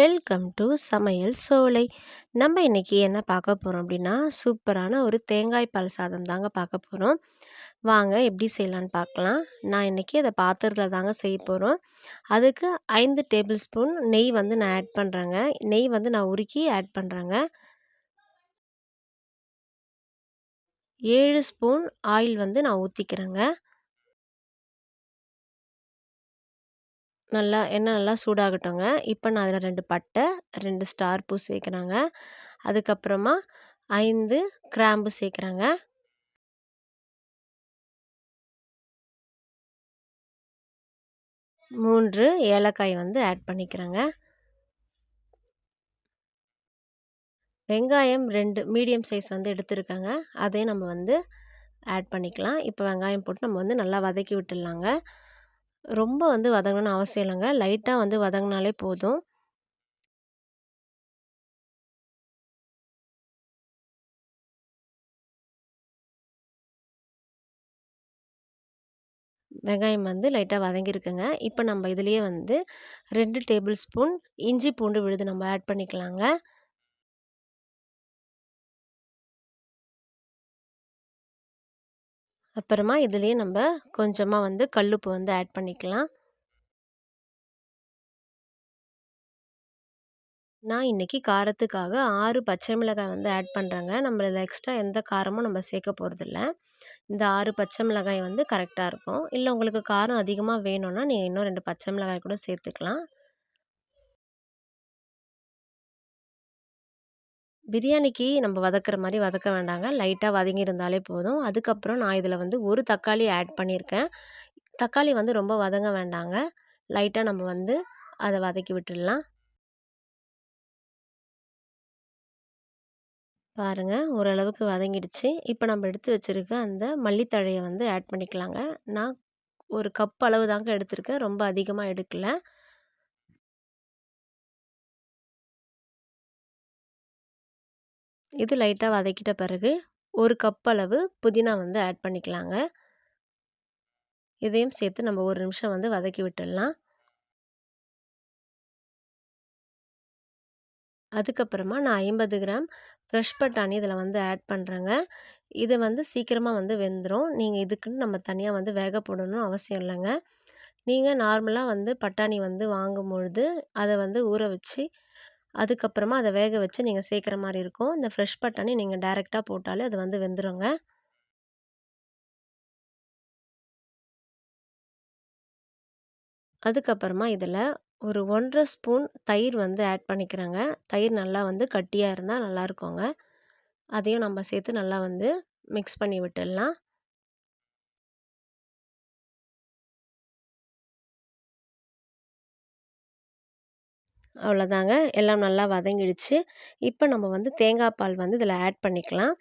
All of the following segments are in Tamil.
வெல்கம் டு சமையல் சோலை. நம்ம இன்றைக்கி என்ன பார்க்க போகிறோம் அப்படின்னா சூப்பரான ஒரு தேங்காய் பால் சாதம் தாங்க பார்க்க போகிறோம் வாங்க எப்படி செய்யலான்னு பார்க்கலாம். நான் இன்றைக்கி அதை பாத்திரத்தில் தாங்க செய்ய போகிறோம் அதுக்கு ஐந்து டேபிள் ஸ்பூன் நெய் வந்து நான் ஆட் பண்ணுறேங்க நெய் வந்து நான் உருக்கி ஆட் பண்ணுறேங்க ஏழு ஸ்பூன் ஆயில் வந்து நான் ஊற்றிக்கிறேங்க நல்லா எண்ணெய் நல்லா சூடாகட்டுங்க. இப்போ நான் அதில் ரெண்டு பட்டை ரெண்டு ஸ்டார் பூ சேர்க்குறாங்க. அதுக்கப்புறமா ஐந்து கிராம்பு சேர்க்குறேங்க. மூன்று ஏலக்காய் வந்து ஆட் பண்ணிக்கிறேங்க. வெங்காயம் ரெண்டு மீடியம் சைஸ் வந்து எடுத்துருக்கேங்க. அதையும் நம்ம வந்து ஆட் பண்ணிக்கலாம். இப்போ வெங்காயம் போட்டு நம்ம வந்து நல்லா வதக்கி விட்டுடலாங்க. ரொம்ப வந்து வதங்கணும்னு அவசியம் இல்லைங்க. லைட்டாக வந்து வதங்கினாலே போதும். வெங்காயம் வந்து லைட்டாக வதங்கியிருக்குங்க இப்போ நம்ம இதுலேயே வந்து ரெண்டு டேபிள் ஸ்பூன் இஞ்சி பூண்டு விழுது நம்ம ஆட் பண்ணிக்கலாங்க. அப்புறமா இதுலேயே நம்ம கொஞ்சமாக வந்து கல்லுப்பு வந்து ஆட் பண்ணிக்கலாம். நான் இன்றைக்கி காரத்துக்காக ஆறு பச்சை மிளகாய் வந்து ஆட் பண்ணுறேங்க நம்ம இதில் எக்ஸ்ட்ரா எந்த காரமும் நம்ம சேர்க்க போகிறதில்ல இந்த ஆறு பச்சை மிளகாய் வந்து கரெக்டாக இருக்கும். இல்லை உங்களுக்கு காரம் அதிகமாக வேணும்னா நீங்கள் இன்னும் ரெண்டு பச்சை மிளகாய் கூட சேர்த்துக்கலாம். பிரியாணிக்கு நம்ம வதக்கிற மாதிரி வதக்க வேண்டாங்க. லைட்டாக வதங்கி இருந்தாலே போதும். அதுக்கப்புறம் நான் இதில் வந்து ஒரு தக்காளி ஆட் பண்ணியிருக்கேன். தக்காளி வந்து ரொம்ப வதங்க வேண்டாங்க. லைட்டாக நம்ம வந்து அதை வதக்கி விட்டுடலாம். பாருங்கள் ஓரளவுக்கு வதங்கிடுச்சு. இப்போ நம்ம எடுத்து வச்சுருக்க அந்த மல்லித்தழையை வந்து ஆட் பண்ணிக்கலாங்க. நான் ஒரு கப் அளவு தாங்க எடுத்திருக்கேன். ரொம்ப அதிகமாக எடுக்கலை. இது லைட்டாக வதக்கிட்ட பிறகு ஒரு கப் அளவு புதினா வந்து ஆட் பண்ணிக்கலாங்க. இதையும் சேர்த்து நம்ம ஒரு நிமிஷம் வந்து வதக்கி விட்டுடலாம். அதுக்கப்புறமா நான் ஐம்பது கிராம் ஃப்ரெஷ் பட்டாணி இதில் வந்து ஆட் பண்ணுறேங்க இது வந்து சீக்கிரமாக வந்து வெந்துடும் நீங்கள் இதுக்குன்னு நம்ம தனியாக வந்து வேக போடணும்னு அவசியம் இல்லைங்க. நீங்கள் நார்மலாக வந்து பட்டாணி வந்து வாங்கும் பொழுது அதை வந்து ஊற வச்சு அதுக்கப்புறமா அதை வேக வச்சு நீங்கள் சேர்க்குற மாதிரி இருக்கும். இந்த ஃப்ரெஷ் பட்டாணி நீங்கள் டைரெக்டாக போட்டாலே அது வந்து வெந்துடுங்க அதுக்கப்புறமா இதில் ஒரு ஒன்றரை ஸ்பூன் தயிர் வந்து ஆட் பண்ணிக்கிறாங்க. தயிர் நல்லா வந்து கட்டியாக இருந்தால் நல்லாயிருக்குங்க அதையும் நம்ம சேர்த்து நல்லா வந்து மிக்ஸ் பண்ணி விட்டுடலாம். அவ்வளோதாங்க. எல்லாம் நல்லா வதங்கிடுச்சு. இப்போ நம்ம வந்து தேங்காய் பால் வந்து இதில் ஆட் பண்ணிக்கலாம்.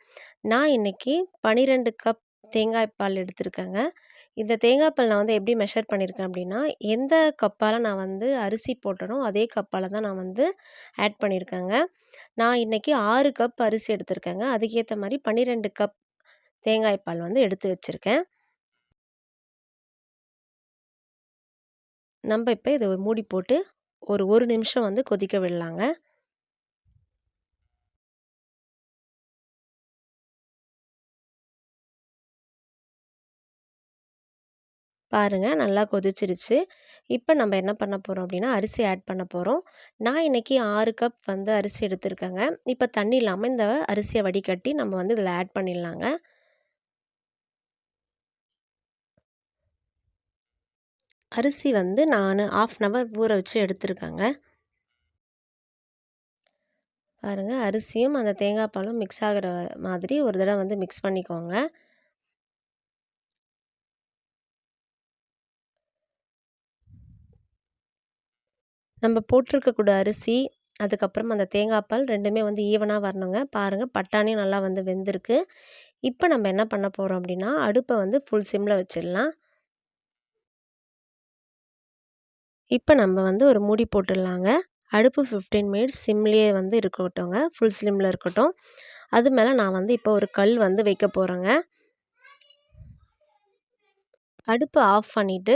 நான் இன்றைக்கி பன்னிரெண்டு கப் தேங்காய் பால் எடுத்திருக்கேங்க. இந்த தேங்காய் பால் நான் வந்து எப்படி மெஷர் பண்ணியிருக்கேன் அப்படின்னா எந்த கப்பால் நான் வந்து அரிசி போட்டனோ அதே கப்பால் தான் நான் வந்து ஆட் பண்ணியிருக்கேங்க. நான் இன்றைக்கி ஆறு கப் அரிசி எடுத்திருக்கேங்க. அதுக்கேற்ற மாதிரி பன்னிரெண்டு கப் தேங்காய் பால் வந்து எடுத்து வச்சுருக்கேன். நம்ம இப்போ இதை மூடி போட்டு ஒரு ஒரு நிமிஷம் வந்து கொதிக்க விடலாங்க. பாருங்கள் நல்லா கொதிச்சிருச்சு. இப்போ நம்ம என்ன பண்ண போகிறோம் அப்படின்னா அரிசி ஆட் பண்ண போகிறோம் நான் இன்றைக்கி ஆறு கப் வந்து அரிசி எடுத்திருக்கேங்க. இப்போ தண்ணி இல்லாமல் இந்த அரிசியை வடிகட்டி நம்ம வந்து இதில் ஆட் பண்ணிடலாங்க. அரிசி வந்து நான் ஆஃப் அன் ஹவர் ஊற வச்சு எடுத்துருக்கேங்க. பாருங்கள் அரிசியும் அந்த தேங்காய் பாலும் மிக்ஸ் ஆகிற மாதிரி ஒரு தடவை வந்து மிக்ஸ் பண்ணிக்கோங்க. நம்ம போட்டிருக்கக்கூட அரிசி அதுக்கப்புறம் அந்த தேங்காய் பால் ரெண்டுமே வந்து ஈவனாக வரணுங்க. பாருங்கள் பட்டாணி நல்லா வந்து வெந்திருக்கு. இப்போ நம்ம என்ன பண்ண போகிறோம் அப்படின்னா அடுப்பை வந்து ஃபுல் சிம்மில் வச்சிடலாம். இப்போ நம்ம வந்து ஒரு மூடி போட்டுடலாங்க. அடுப்பு ஃபிஃப்டீன் மினிட்ஸ் சிம்லேயே வந்து இருக்கட்டும்ங்க. ஃபுல் ஸ்லிம்மில் இருக்கட்டும். அது மேலே நான் வந்து இப்போ ஒரு கல் வந்து வைக்க போகிறேங்க அடுப்பு ஆஃப் பண்ணிவிட்டு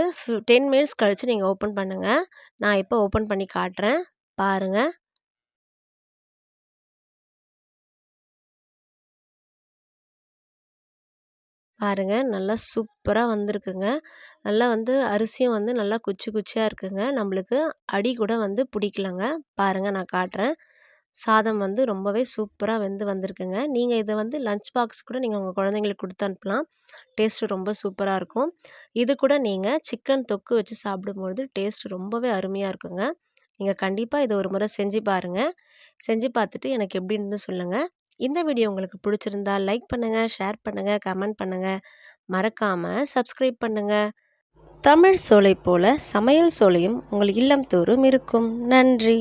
டென் மினிட்ஸ் கழித்து நீங்கள் ஓப்பன் பண்ணுங்கள் நான் இப்போ ஓப்பன் பண்ணி காட்டுறேன். பாருங்கள் பாருங்க. நல்லா சூப்பராக வந்திருக்குங்க. நல்லா வந்து அரிசியும் வந்து நல்லா குச்சி குச்சியாக இருக்குங்க. நம்மளுக்கு அடி கூட வந்து பிடிக்கலங்க. பாருங்கள் நான் காட்டுறேன். சாதம் வந்து ரொம்பவே சூப்பராக வெந்து வந்திருக்குங்க. நீங்கள் இதை வந்து லஞ்ச் பாக்ஸ் கூட நீங்கள் உங்கள் குழந்தைங்களுக்கு கொடுத்து அனுப்பலாம். டேஸ்ட்டு ரொம்ப சூப்பராக இருக்கும். இது கூட நீங்கள் சிக்கன் தொக்கு வச்சு சாப்பிடும்பொழுது டேஸ்ட் ரொம்பவே அருமையாக இருக்குங்க. நீங்கள் கண்டிப்பாக இதை ஒரு முறை செஞ்சு பாருங்கள் செஞ்சு பார்த்துட்டு எனக்கு எப்படி இருந்து சொல்லுங்கள் இந்த வீடியோ உங்களுக்கு பிடிச்சிருந்தா லைக் பண்ணுங்கள் ஷேர் பண்ணுங்கள் கமெண்ட் பண்ணுங்கள் மறக்காமல் சப்ஸ்கிரைப் பண்ணுங்கள் தமிழ் சோலை போல சமையல் சோலையும் உங்கள் இல்லம் தோறும் இருக்கும். நன்றி.